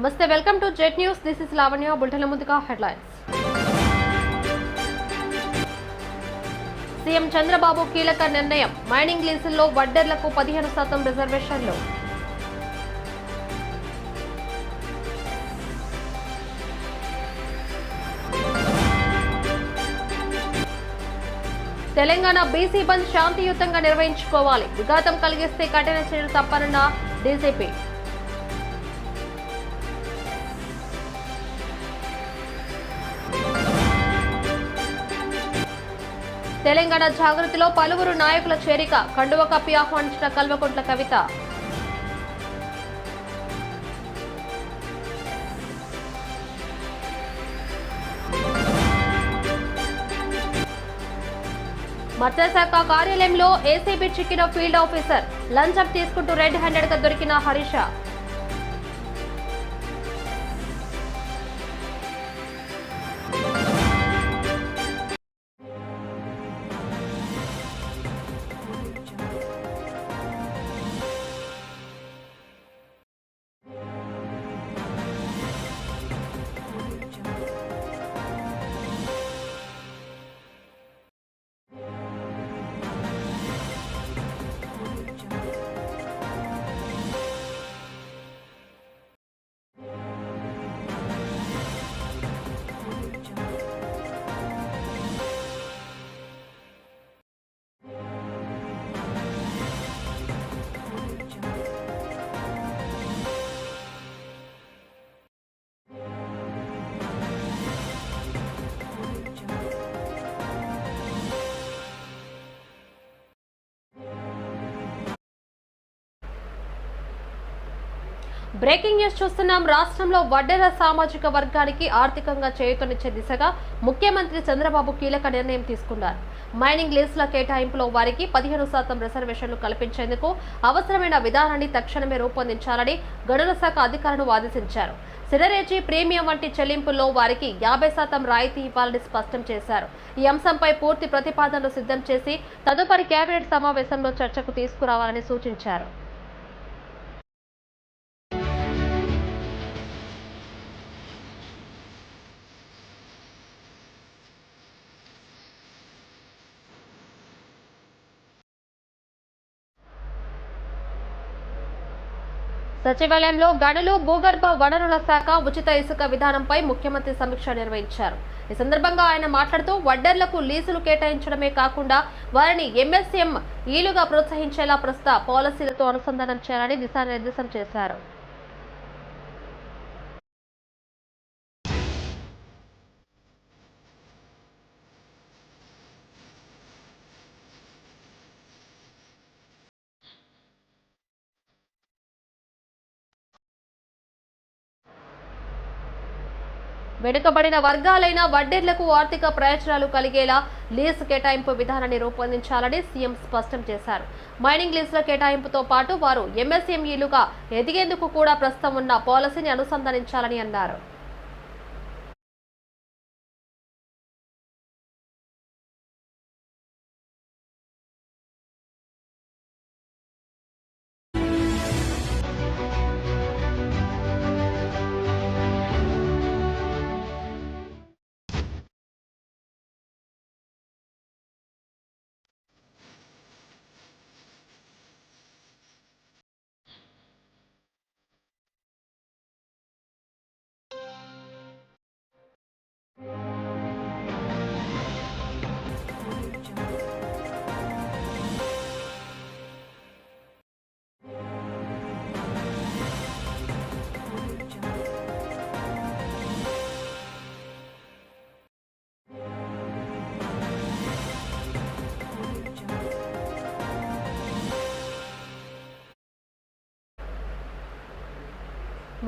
నమస్తే welcome to Jet News. This is Lavanya. Bulletin ముందుగా headlines. CM Chandrababu కీలక నిర్ణయం. మైనింగ్ లీజుల్లో వడ్డర్లకు పదిహేను శాతం రిజర్వేషన్లు. తెలంగాణ బీసీ బంద్ శాంతియుతంగా నిర్వహించుకోవాలి. విఘాతం కలిగిస్తే కఠిన చర్యలు తప్పనన్న డీజీపీ. తెలంగాణ జాగృతిలో పలువురు నాయకుల చేరిక కండువ కప్పి ఆహ్వానించిన కల్వకుంట్ల కవిత. మత్స్యశాఖ కార్యాలయంలో ఏసీబీ చిక్కిన ఫీల్డ్ ఆఫీసర్ లంచం తీసుకుంటూ రెడ్ హ్యాండెడ్గా దొరికిన హరీష. బ్రేకింగ్ న్యూస్ చూస్తున్నాం. రాష్ట్రంలో వడ్డెర సామాజిక వర్గానికి ఆర్థికంగా చేయూతనిచ్చే దిశగా ముఖ్యమంత్రి చంద్రబాబు కీలక నిర్ణయం తీసుకున్నారు. మైనింగ్ లీజుల కేటాయింపులో వారికి పదిహేను శాతం రిజర్వేషన్లు కల్పించేందుకు అవసరమైన విధానాన్ని తక్షణమే రూపొందించాలని గనుల శాఖ అధికారులు ఆదేశించారు. సిరరేజీ ప్రీమియం వంటి చెల్లింపుల్లో వారికి యాభై శాతం రాయితీ ఇవ్వాలని స్పష్టం చేశారు. ఈ అంశంపై పూర్తి ప్రతిపాదనలు సిద్ధం చేసి తదుపరి కేబినెట్ సమావేశంలో చర్చకు తీసుకురావాలని సూచించారు. సచివాలయంలో గనులు భూగర్భ వనరుల శాఖ ఉచిత ఇసుక విధానంపై ముఖ్యమంత్రి సమీక్ష నిర్వహించారు. ఈ సందర్భంగా ఆయన మాట్లాడుతూ వడ్డర్లకు లీజులు కేటాయించడమే కాకుండా వారిని ఎంఎస్ఎం ఈలుగా ప్రోత్సహించేలా ప్రస్తుత పాలసీలతో అనుసంధానం చేయాలని దిశానిర్దేశం చేశారు. వెనుకబడిన వర్గాలైన వడ్డెర్లకు ఆర్థిక ప్రయోజనాలు కలిగేలా లీజ్ కేటాయింపు విధానాన్ని రూపొందించాలని సీఎం స్పష్టం చేశారు. మైనింగ్ లీజుల కేటాయింపుతో పాటు వారు ఎంఎస్ఎంఈలుగా ఎదిగేందుకు కూడా ప్రస్తుతం ఉన్న పాలసీని అనుసంధానించాలని అన్నారు.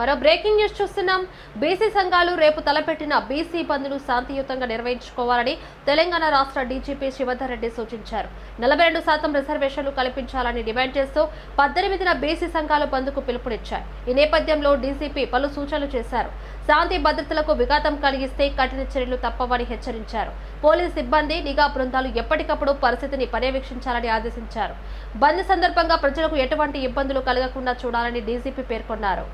మరో బ్రేకింగ్ న్యూస్ చూస్తున్నాం. బీసీ సంఘాలు రేపు తలపెట్టిన బీసీ బంద్ను శాంతియుతంగా నిర్వహించుకోవాలని తెలంగాణ రాష్ట్ర డీజీపీ శివధర్ రెడ్డి సూచించారు. నలభై రెండు శాతం రిజర్వేషన్లు కల్పించాలని డిమాండ్ చేస్తూ పద్దెనిమిదిన బీసీ సంఘాలు బంద్కు పిలుపునిచ్చాయి. ఈ నేపథ్యంలో డీజీపీ పలు సూచనలు చేశారు. శాంతి భద్రతలకు విఘాతం కలిగిస్తే కఠిన చర్యలు తప్పవని హెచ్చరించారు. పోలీస్ సిబ్బంది నిఘా బృందాలు ఎప్పటికప్పుడు పరిస్థితిని పర్యవేక్షించాలని ఆదేశించారు. బంద్ సందర్భంగా ప్రజలకు ఎటువంటి ఇబ్బందులు కలగకుండా చూడాలని డీజీపీ పేర్కొన్నారు.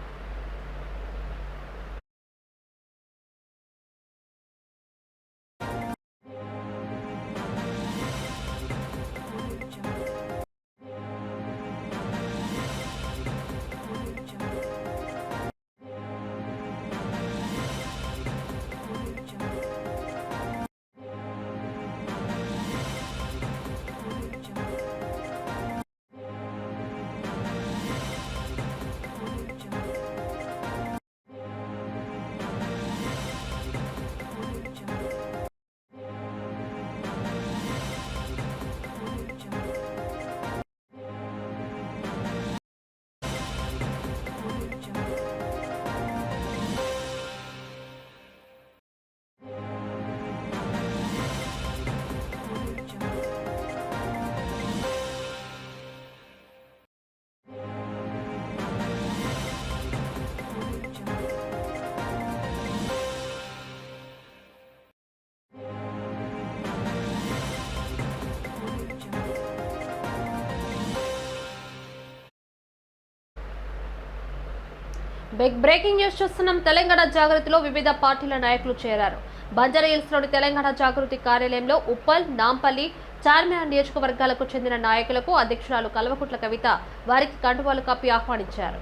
బిగ్ బ్రేకింగ్ న్యూస్ చూస్తున్నాం. తెలంగాణ జాగృతిలో వివిధ పార్టీల నాయకులు చేరారు. బంజారాహిల్స్లోని తెలంగాణ జాగృతి కార్యాలయంలో ఉప్పల్ నాంపల్లి చార్మినార్ నియోజకవర్గాలకు చెందిన నాయకులకు అధ్యక్షురాలు కల్వకుట్ల కవిత వారికి కండువాలు కప్పి ఆహ్వానించారు.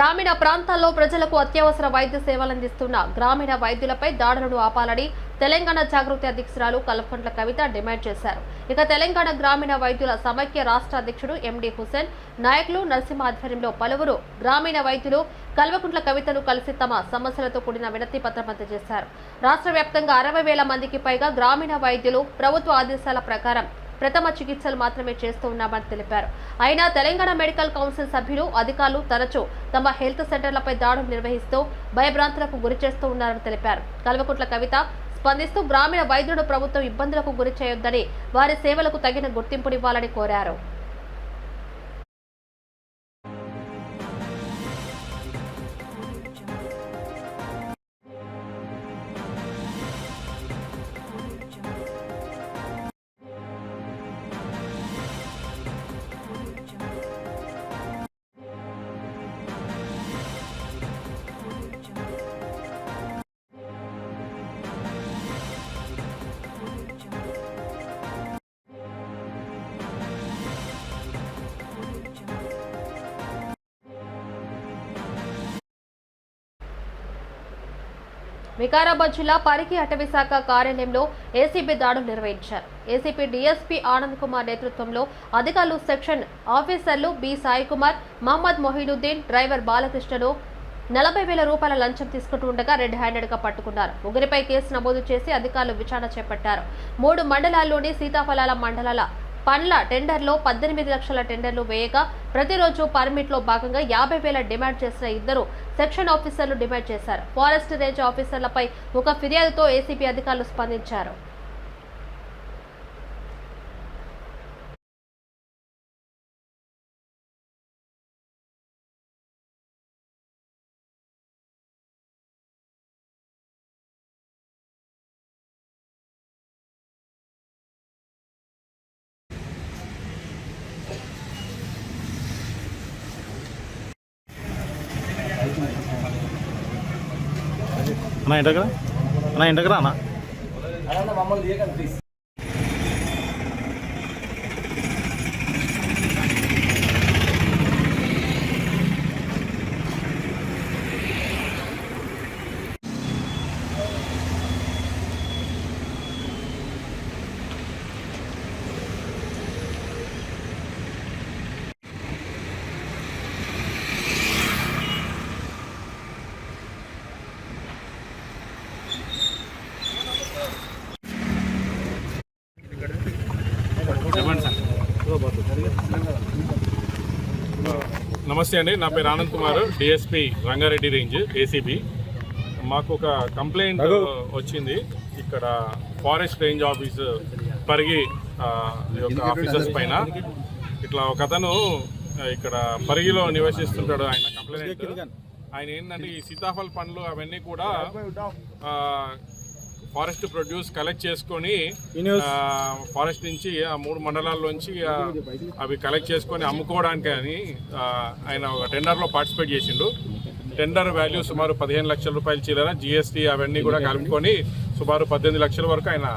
గ్రామీణ ప్రాంతాల్లో ప్రజలకు అత్యవసర వైద్య సేవలు అందిస్తున్న గ్రామీణ వైద్యులపై దాడులను ఆపాలని తెలంగాణ జాగృతి అధ్యక్షురాలు కల్వకుంట్ల కవిత డిమాండ్ చేశారు. ఇక తెలంగాణ గ్రామీణ వైద్యుల సమైక్య రాష్ట్ర అధ్యక్షుడు ఎండి హుసేన్ నాయకులు నరసింహ ఆధ్వర్యంలో పలువురు గ్రామీణ వైద్యులు కల్వకుంట్ల కవితను కలిసి తమ సమస్యలతో కూడిన వినతి పత్రం అందజేశారు. రాష్ట్ర వ్యాప్తంగా అరవై వేల మందికి పైగా గ్రామీణ వైద్యులు ప్రభుత్వ ఆదేశాల ప్రకారం ప్రథమ చికిత్సలు మాత్రమే చేస్తూ ఉన్నామని తెలిపారు. అయినా తెలంగాణ మెడికల్ కౌన్సిల్ సభ్యులు అధికారులు తరచూ తమ హెల్త్ సెంటర్లపై దాడులు నిర్వహిస్తూ భయభ్రాంతులకు గురి చేస్తూ ఉన్నారని తెలిపారు. కల్వకుంట్ల కవిత స్పందిస్తూ గ్రామీణ వైద్యుడు ప్రభుత్వం ఇబ్బందులకు గురి చేయొద్దని వారి సేవలకు తగిన గుర్తింపునివ్వాలని కోరారు. వికారాబాద్ జిల్లా పరికి అటవీశాఖ కార్యాలయంలో ఏసీబీ దాడులు నిర్వహించారు. ఏసీపీ డీఎస్పీ ఆనంద్ కుమార్ నేతృత్వంలో అధికారులు సెక్షన్ ఆఫీసర్లు బి సాయి కుమార్ మహమ్మద్ మొహినుద్దీన్ డ్రైవర్ బాలకృష్ణను నలభై వేల రూపాయల లంచం తీసుకుంటూ ఉండగా రెడ్ హ్యాండెడ్గా పట్టుకున్నారు. ముగ్గురిపై కేసు నమోదు చేసి అధికారులు విచారణ చేపట్టారు. మూడు మండలాల్లోని సీతాఫలాల మండలాల పండ్ల టెండర్లో పద్దెనిమిది లక్షల టెండర్లు వేయగా ప్రతిరోజు పర్మిట్లో భాగంగా యాభై వేల డిమాండ్ చేసిన ఇద్దరు సెక్షన్ ఆఫీసర్లు డిమాండ్ చేశారు. ఫారెస్ట్ రేంజ్ ఆఫీసర్లపై ఒక ఫిర్యాదుతో ఏసీబీ అధికారులు స్పందించారు. అన్న ఇంటకరా అన్న ఇంటకరా అన్న. అలా మమ్మల్ని నమస్తే అండి. నా పేరు Anand Kumar. DSP Rangareddy range ACB మాకు ఒక కంప్లైంట్ వచ్చింది. ఇక్కడ ఫారెస్ట్ రేంజ్ ఆఫీస్ పరిగి యొక్క ఆఫీసర్స్ పైన ఇట్లా ఒక అతను ఇక్కడ పరిగిలో నివసిస్తుంటాడు. ఆయన కంప్లైంట్. ఆయన ఏంటంటే ఈ సీతాఫల్ పండ్లు అవన్నీ కూడా ఫారెస్ట్ ప్రొడ్యూస్ కలెక్ట్ చేసుకొని ఫారెస్ట్ నుంచి ఆ మూడు మండలాల్లోంచి అవి కలెక్ట్ చేసుకొని అమ్ముకోవడానికి అని ఆయన ఒక టెండర్లో పార్టిసిపేట్ చేసిండు. టెండర్ వాల్యూ సుమారు పదిహేను లక్షల రూపాయలు చిల్లర జిఎస్టీ అవన్నీ కూడా కలుపుకొని సుమారు పద్దెనిమిది లక్షల వరకు ఆయన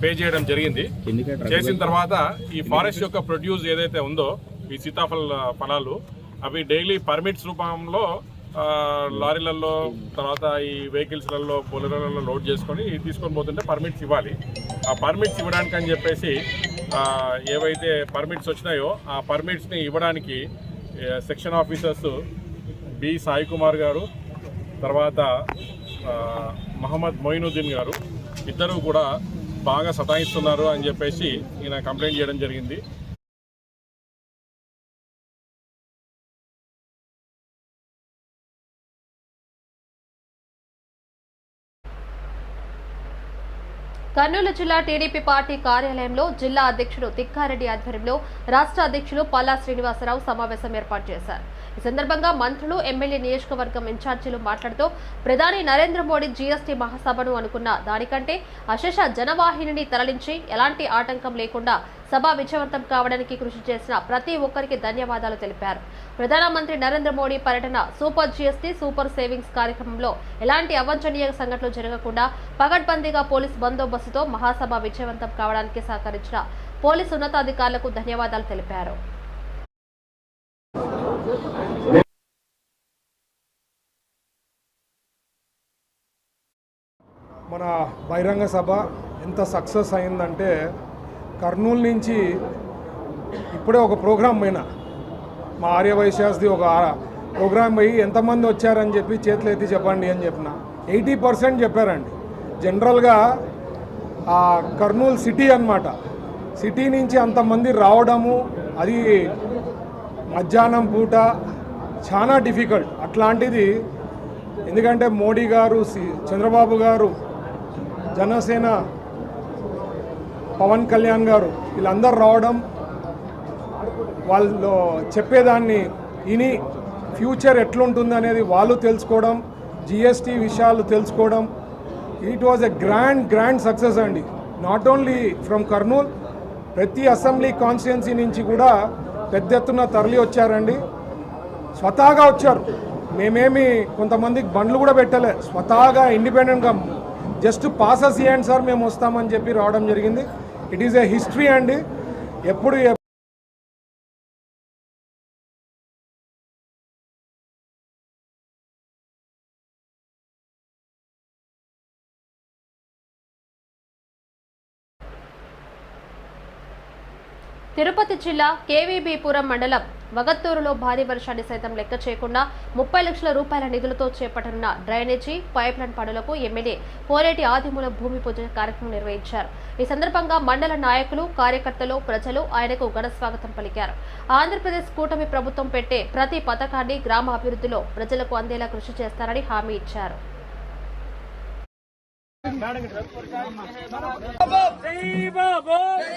పే చేయడం జరిగింది. చేసిన తర్వాత ఈ ఫారెస్ట్ యొక్క ప్రొడ్యూస్ ఏదైతే ఉందో ఈ సీతాఫల ఫలాలు అవి డైలీ పర్మిట్స్ రూపంలో లారీలలో తర్వాత ఈ వెహికల్స్లలో బొలెరోలలో లోడ్ చేసుకొని తీసుకొని పోతుంటే పర్మిట్స్ ఇవ్వాలి. ఆ పర్మిట్స్ ఇవ్వడానికి అని చెప్పేసి ఏవైతే పర్మిట్స్ వచ్చినాయో ఆ పర్మిట్స్ని ఇవ్వడానికి section officers B Sai Kumar garu తర్వాత మహమ్మద్ మొయినుద్దీన్ గారు ఇద్దరు కూడా బాగా సతాయిస్తున్నారు అని చెప్పేసి ఈయన కంప్లైంట్ చేయడం జరిగింది. కర్నూలు జిల్లా టీడీపీ పార్టీ కార్యాలయంలో జిల్లా అధ్యక్షుడు తిక్కారెడ్డి ఆధ్వర్యంలో రాష్ట్ర అధ్యక్షులు పల్లా శ్రీనివాసరావు సమావేశం ఏర్పాటు చేశారు. ఈ సందర్భంగా మంత్రులు ఎమ్మెల్యే నియోజకవర్గం ఇన్ఛార్జీలు మాట్లాడుతూ ప్రధాని నరేంద్ర మోడీ జీఎస్టీ మహాసభను అనుకున్న దానికంటే అశేష జనవాహిని తరలించి ఎలాంటి ఆటంకం లేకుండా సభ విజయవంతం కావడానికి కృషి చేసిన ప్రతి ఒక్కరికి ధన్యవాదాలు తెలిపారు. ప్రధానమంత్రి నరేంద్ర మోడీ పర్యటన సూపర్ జీఎస్టీ సూపర్ సేవింగ్స్ కార్యక్రమంలో ఎలాంటి అవాంఛనీయ సంఘటనలు జరగకుండా పగడ్బందీగా పోలీస్ బందోబస్తుతో మహాసభ విజయవంతం కావడానికి సహకరించిన పోలీసు ఉన్నతాధికారులకు ధన్యవాదాలు తెలిపారు. మన బహిరంగ సభ ఎంత సక్సెస్ అయిందంటే కర్నూలు నుంచి ఇప్పుడే ఒక ప్రోగ్రామ్ పోయినా. మా ఆర్యవైశ్యాస్ది ఒక ప్రోగ్రామ్ పోయి ఎంతమంది వచ్చారని చెప్పి చేతులు ఎత్తి చెప్పండి అని చెప్పిన. ఎయిటీ పర్సెంట్ చెప్పారండి. జనరల్గా ఆ కర్నూలు సిటీ అన్నమాట. సిటీ నుంచి అంతమంది రావడము అది మధ్యాహ్నం పూట చాలా డిఫికల్ట్. అట్లాంటిది ఎందుకంటే మోడీ గారు సి- చంద్రబాబు గారు జనసేన పవన్ కళ్యాణ్ గారు వీళ్ళందరూ రావడం వాళ్ళు చెప్పేదాన్ని ఇని ఫ్యూచర్ ఎట్లుంటుంది అనేది వాళ్ళు తెలుసుకోవడం జిఎస్టీ విషయాలు తెలుసుకోవడం. It was a grand grand success అండి. నాట్ ఓన్లీ ఫ్రమ్ కర్నూల్ ప్రతి అసెంబ్లీ కాన్స్టిట్యున్సీ నుంచి కూడా పెద్ద ఎత్తున తరలి వచ్చారండి. స్వతహాగా వచ్చారు. మేమేమి కొంతమందికి బండ్లు కూడా పెట్టలే. స్వతహాగా ఇండిపెండెంట్గా జస్ట్ పాసెస్ ఇవ్వండి సార్ మేము వస్తామని చెప్పి రావడం జరిగింది. ఇట్ ఈస్ ఏ హిస్టరీ అండి. ఎప్పుడు తిరుపతి జిల్లా కేవీబీపురం మండలం వగత్తూరులో భారీ వర్షాన్ని సైతం లెక్క చేయకుండా ముప్పై లక్షల రూపాయల నిధులతో చేపట్టనున్న డ్రైనేజీ పైప్లైన్ పనులకు ఎమ్మెల్యే పోలేటి ఆదిమూల భూమి పూజ కార్యక్రమం నిర్వహించారు. ఈ సందర్భంగా మండల నాయకులు కార్యకర్తలు ప్రజలు ఆయనకు ఘన స్వాగతం పలికారు. ఆంధ్రప్రదేశ్ కూటమి ప్రభుత్వం పెట్టే ప్రతి పథకాన్ని గ్రామ అభివృద్ధిలో ప్రజలకు అందేలా కృషి చేస్తారని హామీ ఇచ్చారు. జై బాబు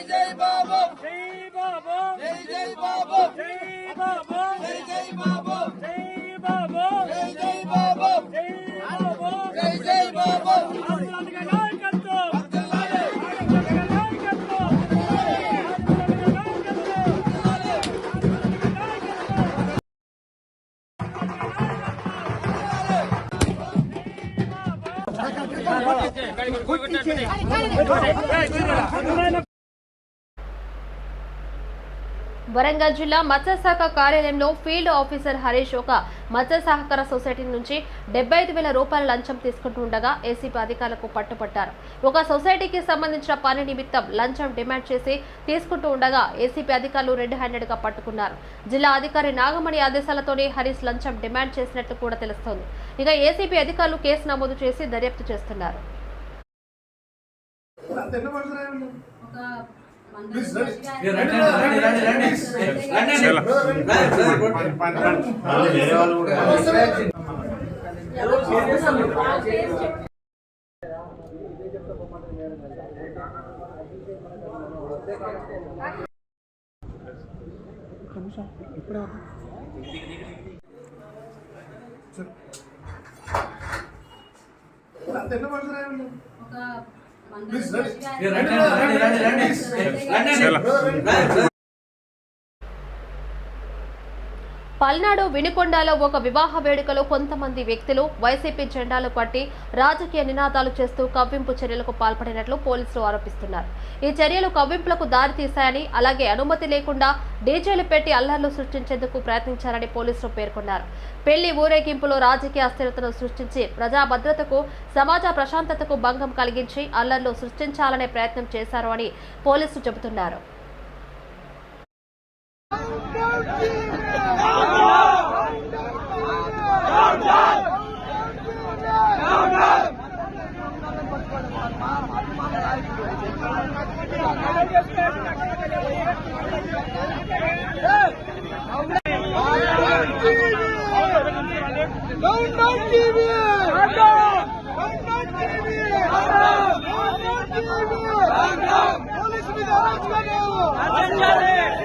జై బాబు జై బాబు జై జై బాబు జై బాబు జై జై బాబు జై బాబు జై జై బాబు జై బాబు జై జై బాబు వరంగల్ జిల్లా మత్స్యశాఖ కార్యాలయంలో ఫీల్డ్ ఆఫీసర్ హరీష్ ఒక మత్స్య సహకార సొసైటీ నుంచి డెబ్బై ఐదు వేల రూపాయల లంచం తీసుకుంటూ ఉండగా ఏసీపీ అధికారులకు పట్టుపట్టారు ఒక సొసైటీకి సంబంధించిన పని నిమిత్తం లంచం డిమాండ్ చేసి తీసుకుంటూ ఉండగా ఏసీపీ అధికారులు రెడ్ హ్యాండెడ్గా పట్టుకున్నారు. జిల్లా అధికారి నాగమణి ఆదేశాలతోనే హరీష్ లంచం డిమాండ్ చేసినట్లు కూడా తెలుస్తోంది. ఇక ఏసీపీ అధికారులు కేసు నమోదు చేసి దర్యాప్తు చేస్తున్నారు. అంత ఎన్న మనుషులు ఏమి ఇప్పుడే అంత Please, ready? Yeah, ready, ready, ready, ready. Palnadu వినుకొండలో ఒక వివాహ వేడుకలో కొంతమంది వ్యక్తులు వైసీపీ జెండాలు పట్టి రాజకీయ నినాదాలు చేస్తూ కవ్వింపు చర్యలకు పాల్పడినట్లు పోలీసులు ఆరోపిస్తున్నారు. ఈ చర్యలు కవ్వింపులకు దారితీశాయని అలాగే అనుమతి లేకుండా డీజేలు పెట్టి అల్లర్లు సృష్టించేందుకు ప్రయత్నించారని పోలీసులు పేర్కొన్నారు. పెళ్ళి ఊరేగింపులో రాజకీయ అస్థిరతను సృష్టించి ప్రజా భద్రతకు సమాజ ప్రశాంతతకు భంగం కలిగించి అల్లర్లు సృష్టించాలనే ప్రయత్నం చేశారు అని పోలీసులు చెబుతున్నారు.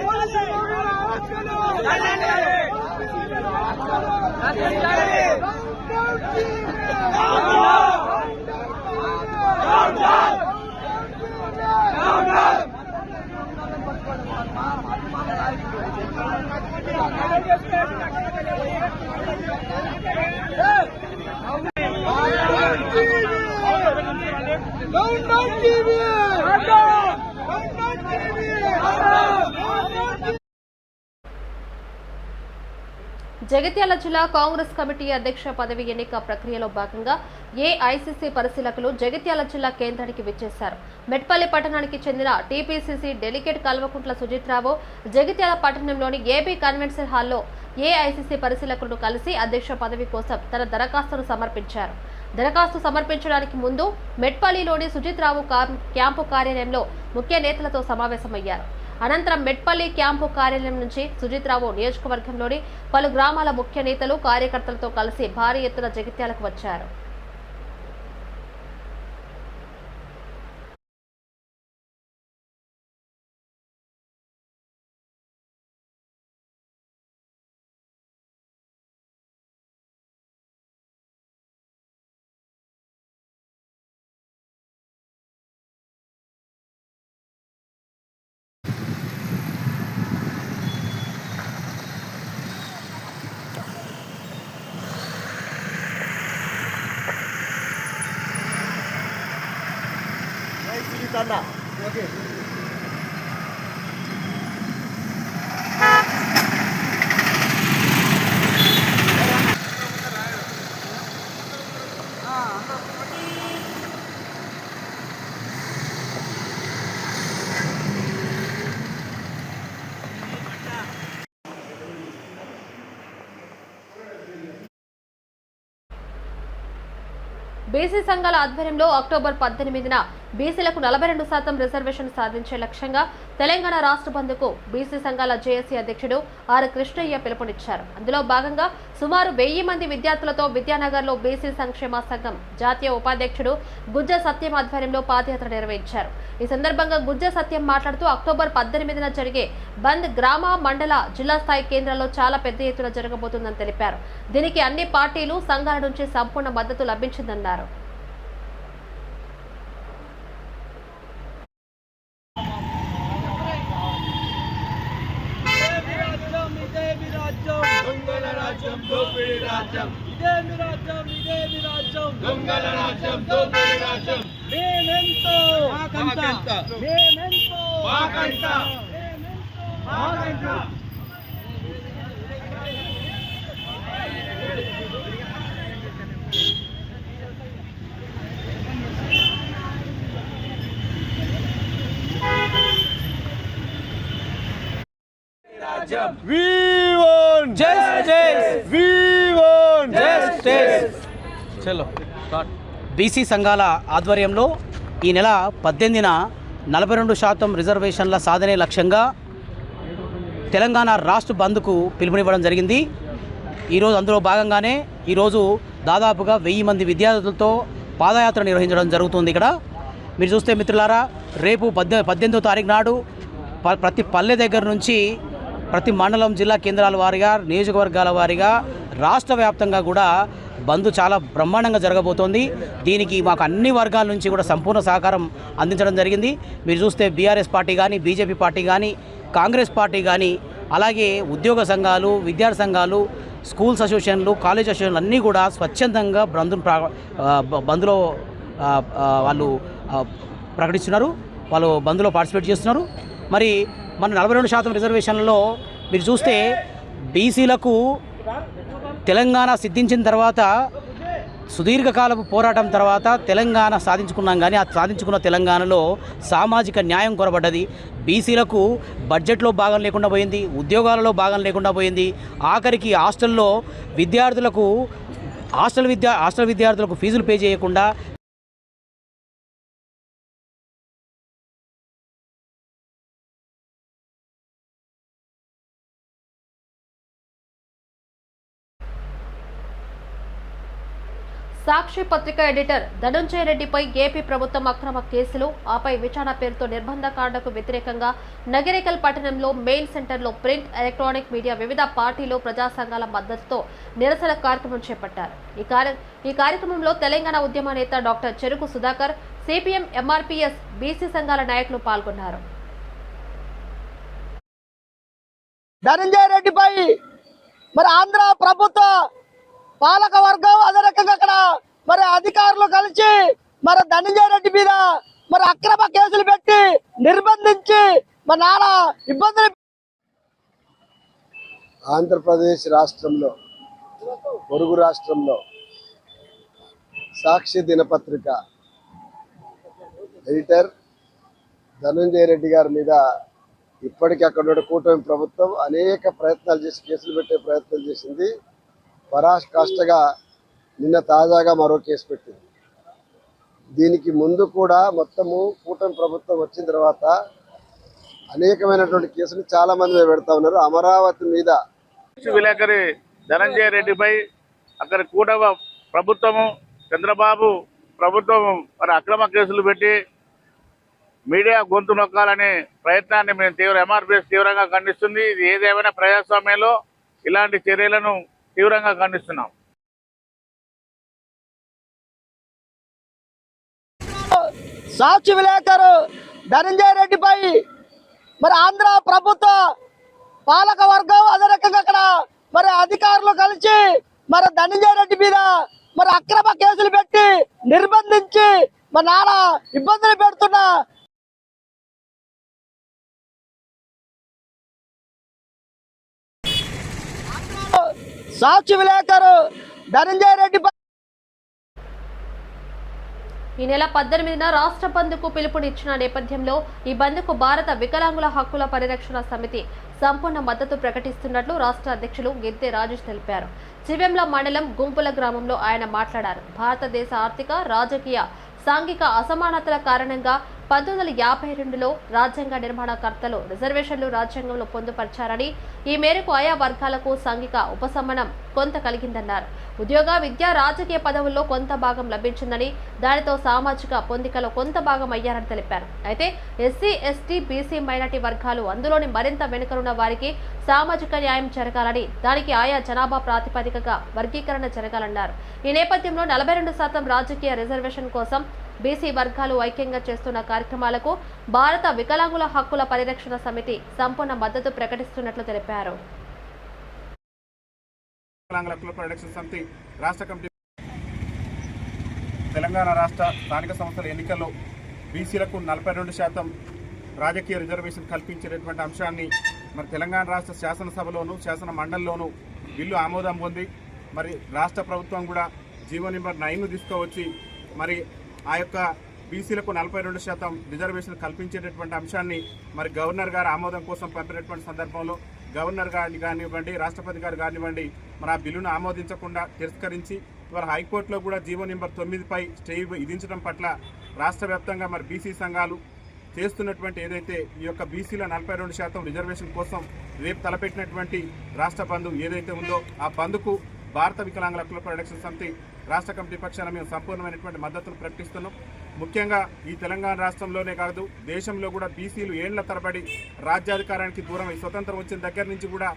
Police Let's go! జగిత్యాల జిల్లా కాంగ్రెస్ కమిటీ అధ్యక్ష పదవి ఎన్నిక ప్రక్రియలో భాగంగా ఏఐసిసి పరిశీలకులు జగిత్యాల జిల్లా కేంద్రానికి విచ్చేశారు. మెట్పల్లి పట్టణానికి చెందిన టీపీసీసీ డెలిగేట్ కల్వకుంట్ల సుజిత్రావు జగిత్యాల పట్టణంలోని ఏబీ కన్వెన్షన్ హాల్లో ఏఐసిసి పరిశీలకులను కలిసి అధ్యక్ష పదవి కోసం తన దరఖాస్తును సమర్పించారు. దరఖాస్తు సమర్పించడానికి ముందు మెట్పల్లిలోని సుజిత్రావు క్యాంపు కార్యాలయంలో ముఖ్య నేతలతో సమావేశమయ్యారు. అనంతరం మెట్పల్లి క్యాంపు కార్యాలయం నుంచి సుజిత్రావు నియోజకవర్గంలోని పలు గ్రామాల ముఖ్య నేతలు కార్యకర్తలతో కలిసి భారీ ఎత్తున జగిత్యాలకు వచ్చారు. బీసీ సంఘాల ఆధ్వర్యంలో అక్టోబర్ పద్దెనిమిదిన బీసీలకు నలభై రెండు శాతం రిజర్వేషన్ సాధించే లక్ష్యంగా తెలంగాణ రాష్ట్ర బంద్కు బీసీ సంఘాల జేఏసీ అధ్యక్షుడు ఆర్ కృష్ణయ్య పిలుపునిచ్చారు. అందులో భాగంగా సుమారు వెయ్యి మంది విద్యార్థులతో విద్యానగర్లో బీసీ సంక్షేమ సంఘం జాతీయ ఉపాధ్యక్షుడు గుజ్జ సత్యం ఆధ్వర్యంలో పాదయాత్ర నిర్వహించారు. ఈ సందర్భంగా గుజ్జ సత్యం మాట్లాడుతూ అక్టోబర్ పద్దెనిమిదిన జరిగే బంద్ గ్రామ మండల జిల్లా స్థాయి కేంద్రాల్లో చాలా పెద్ద ఎత్తున జరగబోతుందని తెలిపారు. దీనికి అన్ని పార్టీలు సంఘాల నుంచి సంపూర్ణ మద్దతు లభించిందన్నారు ఇదేమి రాజ్యం దొంగల రాజ్యం దోపిడి రాజ్యం ఇదేమి రాజ్యం ఇదేమి రాజ్యం దొంగల రాజ్యం దోపిడి రాజ్యం మేమెంతో మాకంత మేమెంతో మాకంత మాకంత బీసీ సంఘాల ఆధ్వర్యంలో ఈ నెల పద్దెనిమిదిన నలభై రెండు శాతం రిజర్వేషన్ల సాధనే లక్ష్యంగా తెలంగాణ రాష్ట్ర బంద్కు పిలుపునివ్వడం జరిగింది. ఈరోజు అందులో భాగంగానే ఈరోజు దాదాపుగా వెయ్యి మంది విద్యార్థులతో పాదయాత్ర నిర్వహించడం జరుగుతుంది ఇక్కడ. మీరు చూస్తే మిత్రులారా రేపు పద్దె పద్దెనిమిదో తారీఖు నాడు ప- ప్రతి పల్లె దగ్గర నుంచి ప్రతి మండలం జిల్లా కేంద్రాల వారీగా నియోజకవర్గాల వారీగా రాష్ట్ర వ్యాప్తంగా కూడా బంద్ చాలా బ్రహ్మాండంగా జరగబోతోంది. దీనికి మాకు అన్ని వర్గాల నుంచి కూడా సంపూర్ణ సహకారం అందించడం జరిగింది. మీరు చూస్తే బీఆర్ఎస్ పార్టీ కానీ బీజేపీ పార్టీ కానీ కాంగ్రెస్ పార్టీ కానీ అలాగే ఉద్యోగ సంఘాలు విద్యార్థి సంఘాలు స్కూల్స్ అసోసియేషన్లు కాలేజ్ అసోసియేషన్లు అన్నీ కూడా స్వచ్ఛందంగా బంధును బంద్లో వాళ్ళు ప్రకటిస్తున్నారు. వాళ్ళు బంద్లో పార్టిసిపేట్ చేస్తున్నారు. మరి మన నలభై రెండు శాతం రిజర్వేషన్లలో మీరు చూస్తే బీసీలకు తెలంగాణ సిద్ధించిన తర్వాత సుదీర్ఘకాలపు పోరాటం తర్వాత తెలంగాణ సాధించుకున్నాం కానీ ఆ సాధించుకున్న తెలంగాణలో సామాజిక న్యాయం కొరబడ్డది. బీసీలకు బడ్జెట్లో భాగం లేకుండా పోయింది ఉద్యోగాలలో భాగం లేకుండా పోయింది. ఆఖరికి హాస్టల్లో విద్యార్థులకు హాస్టల్ విద్యా హాస్టల్ విద్యార్థులకు ఫీజులు పే చేయకుండా సాక్షి పత్రిక ఎడిటర్ ధనంజయ రెడ్డిపై ఏపీ ప్రభుత్వం అక్రమ కేసులు ఆపై విచారణ పేరుతో నిర్బంధకాండకు వ్యతిరేకంగా నగరికల్ పట్టణంలో మెయిల్ సెంటర్లో ప్రింట్ ఎలక్ట్రానిక్ మీడియా వివిధ పార్టీలు ప్రజా సంఘాల మద్దతుతో నిరసన కార్యక్రమం చేపట్టారు. ఈ కార్య ఈ కార్యక్రమంలో తెలంగాణ ఉద్యమ నేత డాక్టర్ చెరుకు సుధాకర్ సిపిఎం ఎంఆర్పీఎస్ బీసీ సంఘాల నాయకులు పాల్గొన్నారు. ధనంజయ రెడ్డిపై మరి ఆంధ్ర ప్రభుత్వ పాలక వర్గం అదే రకంగా అక్కడ మరి అధికారులు కలిసి మరి ధనంజయ రెడ్డి మీద మరి అక్రమ కేసులు పెట్టి నిర్బంధించి మరి నానా ఇబ్బందులు ఆంధ్రప్రదేశ్ రాష్ట్రంలో పొరుగు రాష్ట్రంలో సాక్షి దినపత్రిక ఎడిటర్ ధనంజయ రెడ్డి గారి మీద ఇప్పటికీ అక్కడ కూటమి ప్రభుత్వం అనేక ప్రయత్నాలు చేసి కేసులు పెట్టే ప్రయత్నం చేసింది. పరాకాష్ఠగా నిన్న తాజాగా మరో కేసు పెట్టింది. దీనికి ముందు కూడా మొత్తము కూటమి ప్రభుత్వం వచ్చిన తర్వాత అనేకమైనటువంటి కేసులు చాలా మంది పెడతా ఉన్నారు. అమరావతి మీద విలేకరి ధనంజయ రెడ్డిపై అక్కడ కూటమి ప్రభుత్వము చంద్రబాబు ప్రభుత్వం మరి అక్రమ కేసులు పెట్టి మీడియా గొంతు నొక్కాలనే ప్రయత్నాన్ని మేము తీవ్ర ఎంఆర్పిఎస్ తీవ్రంగా ఖండిస్తుంది. ఇది ఏదేమైనా ప్రజాస్వామ్యంలో ఇలాంటి చర్యలను తీవ్రంగా ఖండిస్తున్నాం. సాక్షి విలేకరు ధనంజయ రెడ్డిపై మరి ఆంధ్ర ప్రభుత్వ పాలక వర్గం అదే రకంగా అక్కడ మరి అధికారులు కలిసి మరి ధనంజయ రెడ్డి మీద మరి అక్రమ కేసులు పెట్టి నిర్బంధించి మరి నానా ఇబ్బందులు పెడుతున్న సాక్షి విలేకరు ధనంజయ రెడ్డి ఈ నెల పద్దెనిమిదిన రాష్ట్ర బంద్కు పిలుపునిచ్చిన నేపథ్యంలో ఈ బంద్కు భారత వికలాంగుల హక్కుల పరిరక్షణ సమితి సంపూర్ణ మద్దతు ప్రకటిస్తున్నట్లు రాష్ట్ర అధ్యక్షులు గిద్దె రాజేష్ తెలిపారు. చివెంల మండలం గుంపుల గ్రామంలో ఆయన మాట్లాడారు. భారతదేశ ఆర్థిక రాజకీయ సాంఘిక అసమానతల కారణంగా పంతొమ్మిది వందల యాభై రెండులో రాజ్యాంగ నిర్మాణకర్తలు రిజర్వేషన్లు రాజ్యాంగంలో పొందుపరిచారని ఈ మేరకు ఆయా వర్గాలకు సాంఘిక ఉపశమనం కొంత కలిగిందన్నారు. ఉద్యోగ విద్య రాజకీయ పదవుల్లో కొంత భాగం లభించిందని దానితో సామాజిక పొందికలో కొంత భాగం అయ్యారని తెలిపారు. అయితే ఎస్సీ ఎస్టీ బీసీ మైనార్టీ వర్గాలు అందులోని మరింత వెనుకనున్న వారికి సామాజిక న్యాయం జరగాలని దానికి ఆయా జనాభా ప్రాతిపదికగా వర్గీకరణ జరగాలన్నారు. ఈ నేపథ్యంలో నలభై రెండు శాతం రాజకీయ రిజర్వేషన్ కోసం బీసీ వర్గాలు ఐక్యంగా చేస్తున్న కార్యక్రమాలకు భారత వికలాంగుల హక్కుల పరిరక్షణ సమితి సంపూర్ణ మద్దతు ప్రకటిస్తున్నట్లు తెలిపారు. వికలాంగుల సమితి రాష్ట్ర తెలంగాణ రాష్ట్ర స్థానిక సంస్థల ఎన్నికల్లో బీసీలకు నలభై రెండు శాతం రాజకీయ రిజర్వేషన్ కల్పించేటటువంటి అంశాన్ని మరి తెలంగాణ రాష్ట్ర శాసనసభలోను శాసన మండలిలోను బిల్లు ఆమోదం పొంది మరి రాష్ట్ర ప్రభుత్వం కూడా జీవో నెంబర్ నైన్ను తీసుకువచ్చి మరి ఆ యొక్క బీసీలకు నలభై రెండు శాతం రిజర్వేషన్ కల్పించేటటువంటి అంశాన్ని మరి గవర్నర్ గారు ఆమోదం కోసం పంపినటువంటి సందర్భంలో గవర్నర్ గారిని కానివ్వండి రాష్ట్రపతి గారు కానివ్వండి మరి ఆ బిల్లును ఆమోదించకుండా తిరస్కరించి ఇవాళ హైకోర్టులో కూడా జీవో నెంబర్ తొమ్మిదిపై స్టే విధించడం పట్ల రాష్ట్ర వ్యాప్తంగా మరి బీసీ సంఘాలు చేస్తున్నటువంటి ఏదైతే ఈ యొక్క బీసీల నలభై రెండు శాతం రిజర్వేషన్ కోసం రేపు తలపెట్టినటువంటి రాష్ట్ర బంధు ఏదైతే ఉందో ఆ బంధుకు భారత వికలాంగుల హక్కుల ప్రొడక్షన్ సమితి రాష్ట్ర కమిటీ పక్షాన మేము సంపూర్ణమైనటువంటి మద్దతును ప్రకటిస్తున్నాం. ముఖ్యంగా ఈ తెలంగాణ రాష్ట్రంలోనే కాదు దేశంలో కూడా బీసీలు ఏళ్ళ తరబడి రాజ్యాధికారానికి దూరమై స్వతంత్రం వచ్చిన దగ్గర నుంచి కూడా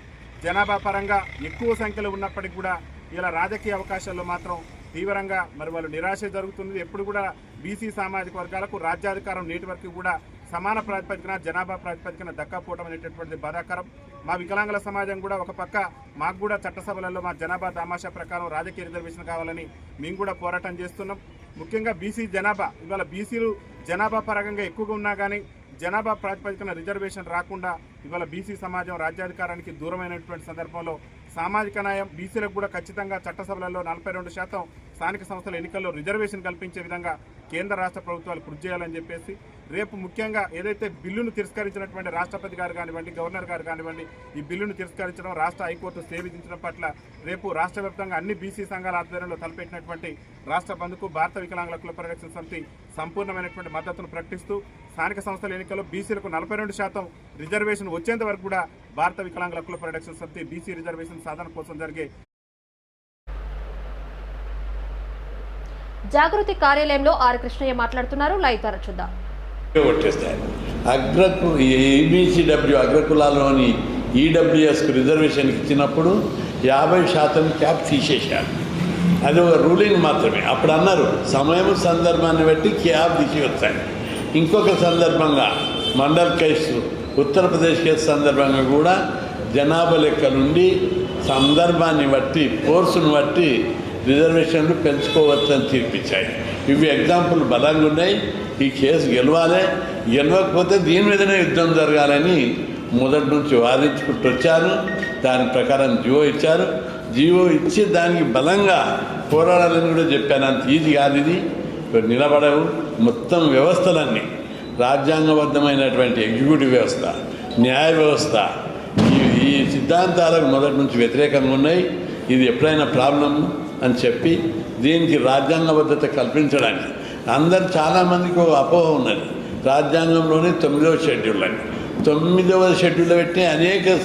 జనాభా పరంగా ఎక్కువ సంఖ్యలో ఉన్నప్పటికీ కూడా ఇలా రాజకీయ అవకాశాల్లో మాత్రం తీవ్రంగా మరి వాళ్ళు నిరాశ జరుగుతుంది ఎప్పుడు కూడా బీసీ సామాజిక వర్గాలకు రాజ్యాధికారం నేటి వరకు కూడా సమాన ప్రాతిపదికన జనాభా ప్రాతిపదికన దక్కపోవడం అనేటటువంటి బాధాకరం. మా వికలాంగుల సమాజం కూడా ఒక పక్క మాకు కూడా చట్టసభలలో మా జనాభా దామాషా ప్రకారం రాజకీయ రిజర్వేషన్ కావాలని మేము కూడా పోరాటం చేస్తున్నాం. ముఖ్యంగా బీసీ జనాభా ఇవాళ బీసీలు జనాభా పరంగా ఎక్కువగా ఉన్నా కానీ జనాభా ప్రాతిపదికన రిజర్వేషన్ రాకుండా ఇవాళ బీసీ సమాజం రాజ్యాధికారానికి దూరమైనటువంటి సందర్భంలో సామాజిక న్యాయం బీసీలకు కూడా ఖచ్చితంగా చట్టసభలలో నలభై రెండు శాతం స్థానిక సంస్థల ఎన్నికల్లో రిజర్వేషన్ కల్పించే విధంగా కేంద్ర రాష్ట్ర ప్రభుత్వాలు కృషి చేయాలని చెప్పేసి రేపు ముఖ్యంగా ఏదైతే బిల్లును తిరస్కరించినటువంటి రాష్ట్రపతి గారు కానివ్వండి గవర్నర్ గారు కానివ్వండి ఈ బిల్లును తిరస్కరించడం రాష్ట్ర హైకోర్టు సేవించడం పట్ల రేపు రాష్ట్ర వ్యాప్తంగా అన్ని బీసీ సంఘాల ఆధ్వర్యంలో తలపెట్టినటువంటి రాష్ట్ర బంధుకు భారత వికలాంగుల కుల పరిరక్షణ సమితి సంపూర్ణమైనటువంటి మద్దతును ప్రకటిస్తూ స్థానిక సంస్థల ఎన్నికల్లో బీసీలకు నలభై రెండు శాతం రిజర్వేషన్ వచ్చేంత వరకు కూడా భారత వికలాంగుల పరిరక్షణ సమితి బీసీ రిజర్వేషన్ సాధన కోసం జరిగే జాగృతి కార్యాలయంలో ఆర్ కృష్ణయ్య మాట్లాడుతున్నారు. లైవ్ ద్వారా చూద్దాం. కొట్టేస్తాయి అగ్రకు ఏబిసిడబ్ల్యూ అగ్రకులాల్లోని ఈడబ్ల్యూఎస్కు రిజర్వేషన్ ఇచ్చినప్పుడు యాభై శాతం క్యాప్ తీసేశారు. అది ఒక రూలింగ్ మాత్రమే. అప్పుడు అన్నారు సమయం సందర్భాన్ని బట్టి క్యాప్ తీసి వచ్చాయి ఇంకొక సందర్భంగా మండల్ కేసు ఉత్తరప్రదేశ్ కేసు సందర్భంగా కూడా జనాభా లెక్క నుండి సందర్భాన్ని బట్టి ఫోర్సును బట్టి రిజర్వేషన్లు పెంచుకోవచ్చని తీర్పిచ్చాయి. ఇవి ఎగ్జాంపుల్ బలంగా ఉన్నాయి. ఈ కేసు గెలవాలి. గెలవకపోతే దీని మీదనే యుద్ధం జరగాలని మొదటి నుంచి వాదించుకుంటూ వచ్చారు. దాని ప్రకారం జియో ఇచ్చారు. జియో ఇచ్చి దానికి బలంగా పోరాడాలని కూడా చెప్పాను. అంత ఈజీ కాదు ఇది. నిలబడవు. మొత్తం వ్యవస్థలన్నీ. రాజ్యాంగబద్ధమైనటువంటి ఎగ్జిక్యూటివ్ వ్యవస్థ న్యాయ వ్యవస్థ. ఈ ఈ సిద్ధాంతాలకు మొదటి నుంచి వ్యతిరేకంగా ఉన్నాయి. ఇది ఎప్పుడైనా ప్రాబ్లం అని చెప్పి దీనికి రాజ్యాంగబద్ధత కల్పించడానికి. అందరు చాలామందికి ఒక అపోహ ఉన్నది. రాజ్యాంగంలోనే తొమ్మిదవ షెడ్యూల్ అని. తొమ్మిదవ షెడ్యూల్ పెట్టి అనేక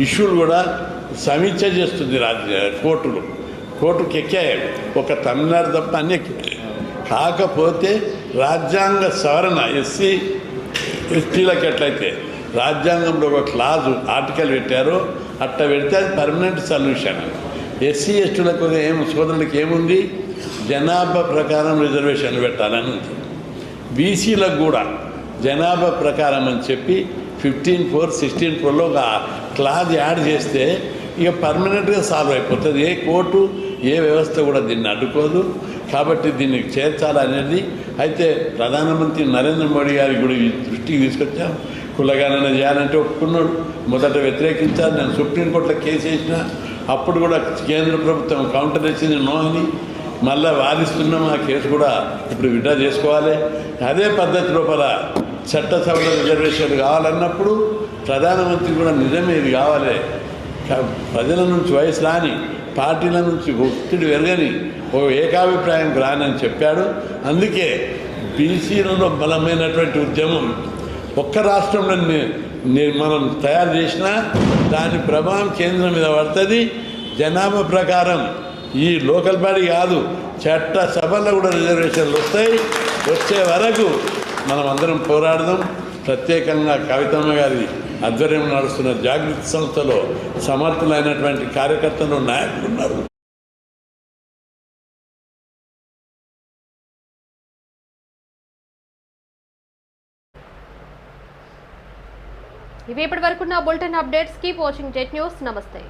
ఇష్యూలు కూడా సమీక్ష చేస్తుంది రాజ్య కోర్టులు. కోర్టుకి ఎక్కాయి ఒక తమిళనాడు తప్ప అన్ని ఎక్కాయి కాకపోతే రాజ్యాంగ సవరణ ఎస్సీ ఎస్టీలకు ఎట్లయితే రాజ్యాంగంలో ఒక క్లాజు ఆర్టికల్ పెట్టారో అట్ట పెడితే అది పర్మనెంట్ సొల్యూషన్. ఎస్సీ ఎస్టీలకు ఏం సోదరులకు ఏముంది? జనాభా ప్రకారం రిజర్వేషన్లు పెట్టాలని ఉంది. బీసీలకు కూడా జనాభా ప్రకారం అని చెప్పి ఫిఫ్టీన్ ఫోర్ సిక్స్టీన్ ఫోర్లో ఒక క్లాజ్ యాడ్ చేస్తే ఇక పర్మనెంట్గా సాల్వ్ అయిపోతుంది. ఏ కోర్టు ఏ వ్యవస్థ కూడా దీన్ని అడ్డుకోదు. కాబట్టి దీన్ని చేర్చాలనేది అయితే ప్రధానమంత్రి నరేంద్ర మోడీ గారి కూడా దృష్టికి తీసుకొచ్చాం. కులగణన చేయాలంటే ఒప్పుకున్నాడు. మొదట వ్యతిరేకించారు నేను సుప్రీంకోర్టులో కేసు వేసిన అప్పుడు కూడా కేంద్ర ప్రభుత్వం కౌంటర్ ఇచ్చింది నో అని మళ్ళా వాదిస్తున్నాం ఆ కేసు కూడా ఇప్పుడు విడ్డా చేసుకోవాలి. అదే పద్ధతి లోపల చట్టసభలో రిజర్వేషన్ కావాలన్నప్పుడు ప్రధానమంత్రి కూడా నిజమే ఇది కావాలి. ప్రజల నుంచి వయసు రాని పార్టీల నుంచి ఒత్తిడి పెరగని ఓ ఏకాభిప్రాయం రానని చెప్పాడు. అందుకే బీసీలలో బలమైనటువంటి ఉద్యమం ఒక్క రాష్ట్రంలో మనం తయారు చేసినా దాని ప్రభావం కేంద్రం మీద పడుతుంది. జనాభా ప్రకారం ఈ లోకల్ బాడీ కాదు చట్ట సభలో కూడా రిజర్వేషన్లు వస్తాయి. వచ్చే వరకు మనం అందరం పోరాడదాం. ప్రత్యేకంగా కవితమ్మ గారి ఆధ్వర్యం నడుస్తున్న జాగృతి సంస్థలో సమర్థులైనటువంటి కార్యకర్తలు నాయకులు ఉన్నారు. ఇవి ఇప్పటి వరకు నా bulletin updates keep watching Jet News. నమస్తే.